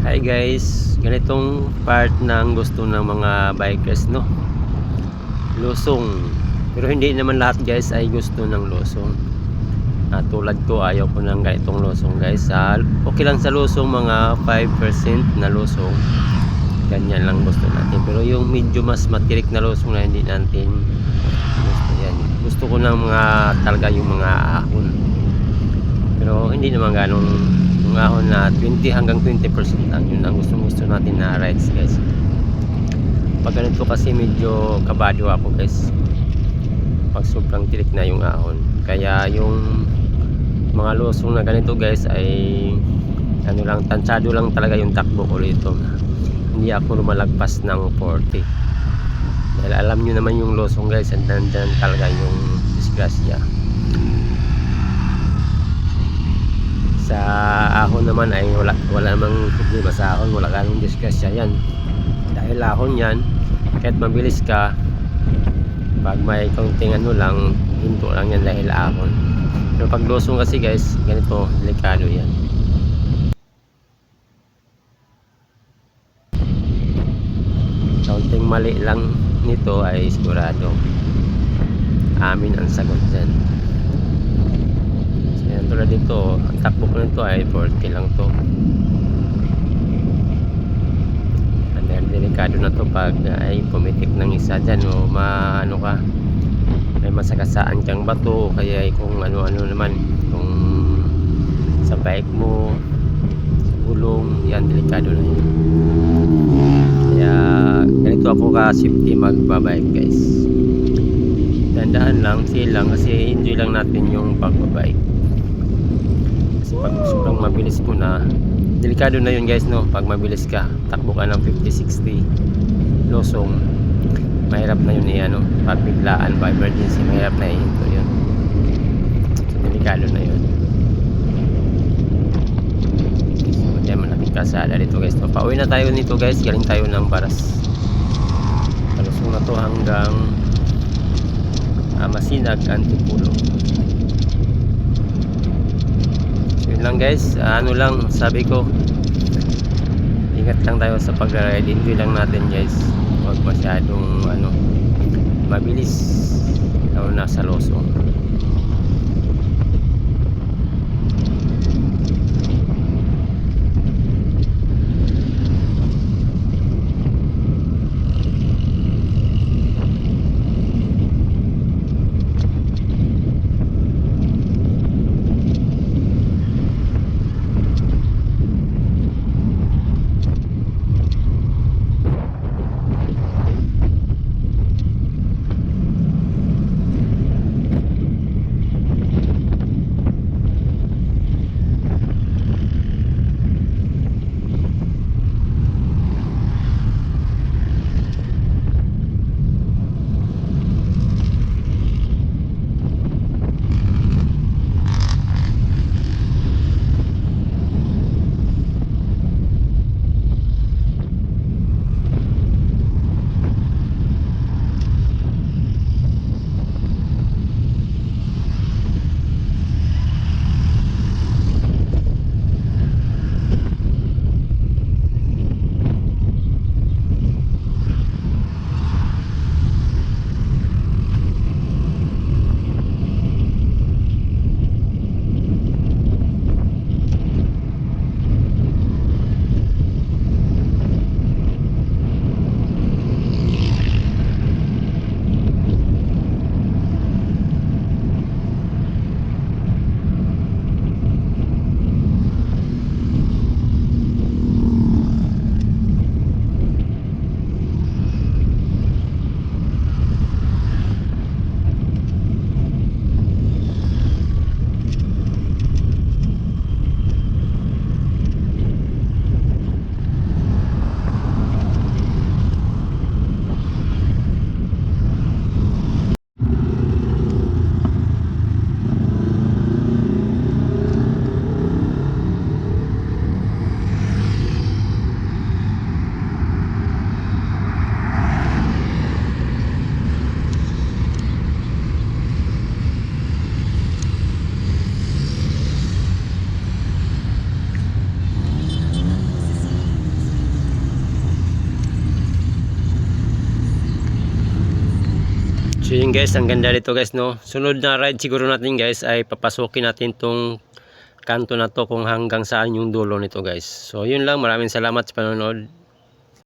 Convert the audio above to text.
Hi guys, ganitong part ng gusto ng mga bikers no. Lusong. Pero hindi naman lahat guys ay gusto ng lusong. Ah, tulad ko ayaw ko ng ganitong lusong guys. Ah, okay lang sa lusong mga 5% na lusong. Ganyan lang gusto natin. Pero yung medyo mas matirik na lusong na hindi natin gusto yan. Gusto ko ng mga talaga yung mga ahon. Pero hindi naman ganong ahon na 20 hanggang 20% lang. Yun ang gustong gusto natin na rides guys. Pag ganito kasi medyo kabado ako guys. Pag sobrang tirik na yung ahon. Kaya yung mga lusong na ganito guys ay ano lang tansado lang talaga yung takbo ko rito. Hindi ako lumalagpas ng 40 dahil alam nyo naman yung lusong guys and nandyan talaga yung disgrasya sa ahon naman ay wala, wala namang problema sa ahon. Wala ganong disgrasya yan. Dahil ahon yan kahit mabilis ka pag may kaunting ano lang hinto lang yan dahil ahon. Pero pag lusong kasi guys ganito delikado yan. Kaunting mali lang nito ay sigurado. Amin ang sagot dyan tulad dito ang takbo ko nito ay 40 lang to. And then delikado na to pag ay pumitik ng isa dyan o maano ka. May masakasaan kang bato kaya ay kung ano-ano naman kung sa bike mo sa gulong yan delikado na yun kaya ganito ako ka safety magbabike guys. Dandaan lang chill lang kasi enjoy lang natin yung pagbabike kasi pag sobrang mabilis mo na delikado na yun guys no? Pag mabilis ka takbo ka ng 50-60 losong mahirap na yun eh ano? Pag biglaan ba emergency mahirap na ihinto yun. So delikado na yun. So dyan malaking kasada dito guys pauwi na tayo nito guys galing tayo ng baras. Talusong na to hanggang uh, masinag antipulo so yun lang guys. Ano lang sabi ko ingat lang tayo sa pag-ride. Enjoy lang natin guys. Huwag masyadong ano mabilis. Lalo na sa losong So yun guys, ang ganda dito guys no. Sunod na ride siguro natin guys ay papasukin natin tong kanto na to kung hanggang saan yung dulo nito guys. So yun lang, maraming salamat sa panonood.